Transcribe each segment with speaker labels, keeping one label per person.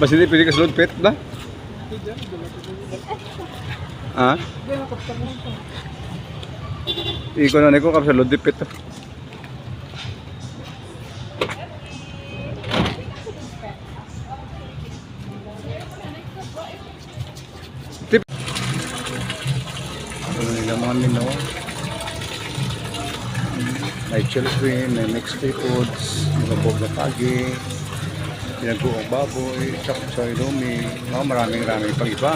Speaker 1: Basta hindi pwede ka sa pet ba? Ha? Iko na ko kap sa lod pet to. Tip. Ano nila mga mino? May children, may mixed foods, mga bog na pagi, pinagbuong baboy, chapsoy, lumi, mga maraming maraming pang iba.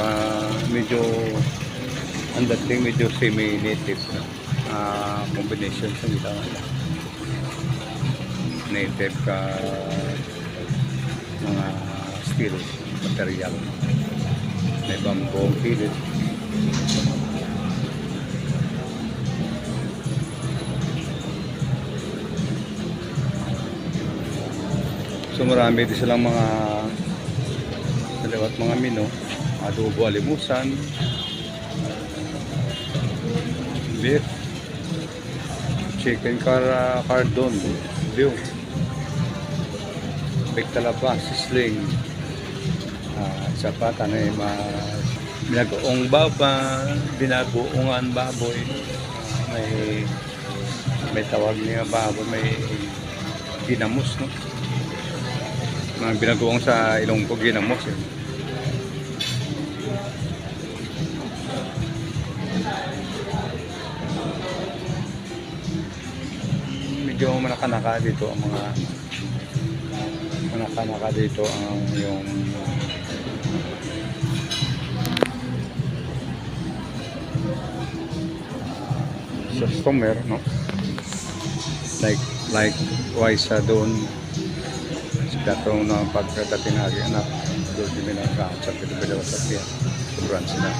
Speaker 1: Ah, medyo ang dating medyo semi-native na ah, combination sa nila. Native ka mga steel material. May bamboo pilit So marami din silang mga dalawat mga mino, adobo alimusan, beef, chicken car cardon, view, baked talaba, sisling, uh, sapat, ano yung mga binagoong baba, binagoongan baboy, Ah, may may tawag niya baboy, may ginamos, no? Mga binagoong sa Ilonggo ginamos eh. medyo manakanaka dito ang mga manakanaka dito ang yung customer no like like wise sa doon katong na pagkatatinagi anak. Doon din na ka sa pinabilaw sa piya sobrang sila.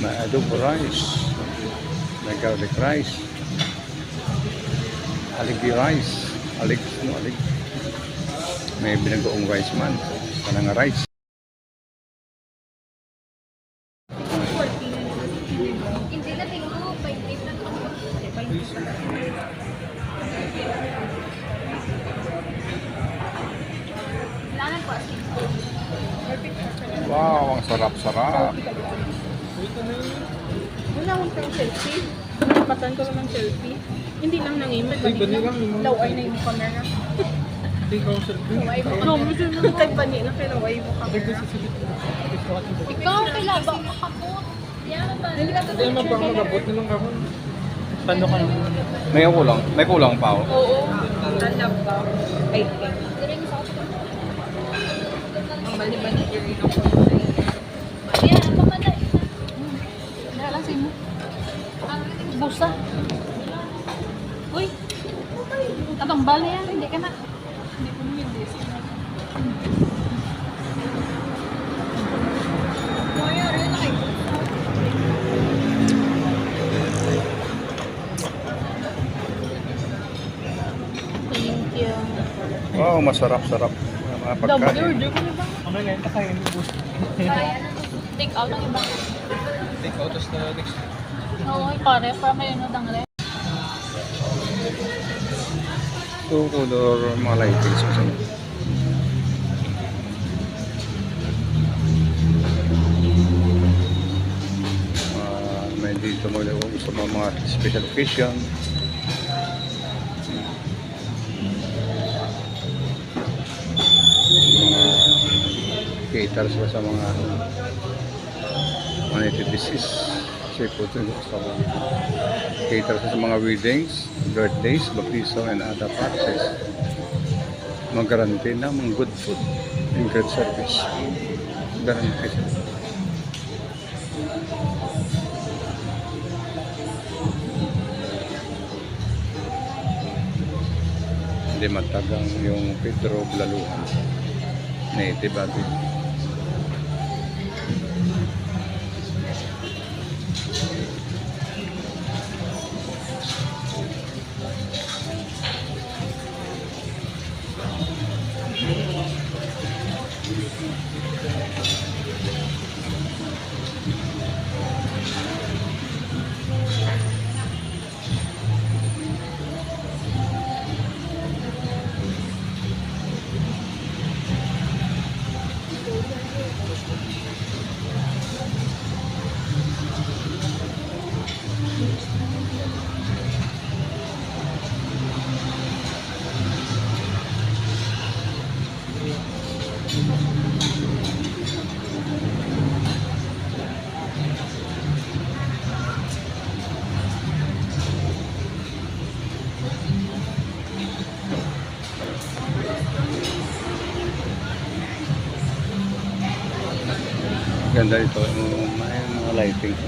Speaker 1: May adobo rice. May garlic rice. Aligi rice. Alig no alig may binagoong rice man kanang rice wow ang sarap sarap
Speaker 2: Wala akong pang selfie. Napatan ko lang ng selfie. Hindi lang nangimit. Balik lang. Laway na yung camera. Laway mo. No, medyo kay laway mo camera.
Speaker 3: Ikaw, kailangan ba makapot? Yan ba?
Speaker 2: Hindi ka
Speaker 4: naman pa ako magabot na lang ako. Paano ka naman?
Speaker 1: may kulang may kulang pa oh.
Speaker 2: Oo. Alam ba?
Speaker 3: Sa ako.
Speaker 2: Ang baliban ni Jerry ng
Speaker 3: Yan, ang pamatay. Sa imo. Busa. Uy. Atong bala yan, hindi ka na.
Speaker 4: Mo bus.
Speaker 3: Kaya na. Take out ang iba.
Speaker 4: Take out us na next.
Speaker 3: Oo, pare, para kayo no dangle.
Speaker 1: so color mga lightings kasi dito mo sa mga, mga special occasion. Mga cater sila sa mga mga native disease seafood sa cater sila sa mga weddings birthdays baptiso and other parties. Mag-guarantee na mga good food and good service. Guarantee hindi matagang yung Pedro Blaluhan native agad Ganda ito. Yung may mga lighting.